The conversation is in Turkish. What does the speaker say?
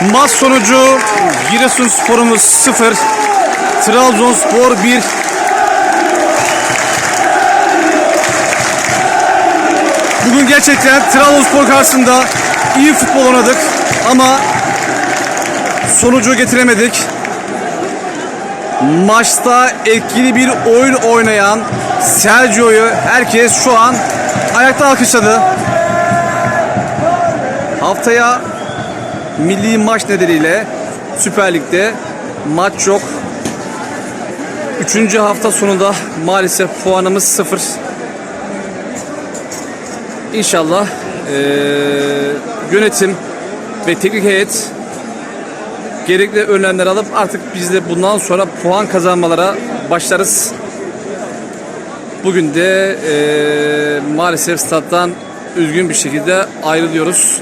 Maç sonucu Giresunspor'umuz 0, Trabzonspor 1. Bugün gerçekten Trabzonspor karşısında iyi futbol oynadık ama sonucu getiremedik. Maçta etkili bir oyun oynayan Sergio'yu herkes şu an ayakta alkışladı. Haftaya milli maç nedeniyle Süper Lig'de maç yok. Üçüncü hafta sonunda maalesef puanımız sıfır. İnşallah eee, yönetim ve teknik heyet gerekli önlemler alıp artık biz de bundan sonra puan kazanmalara başlarız. Bugün de eee, maalesef stat'tan üzgün bir şekilde ayrılıyoruz.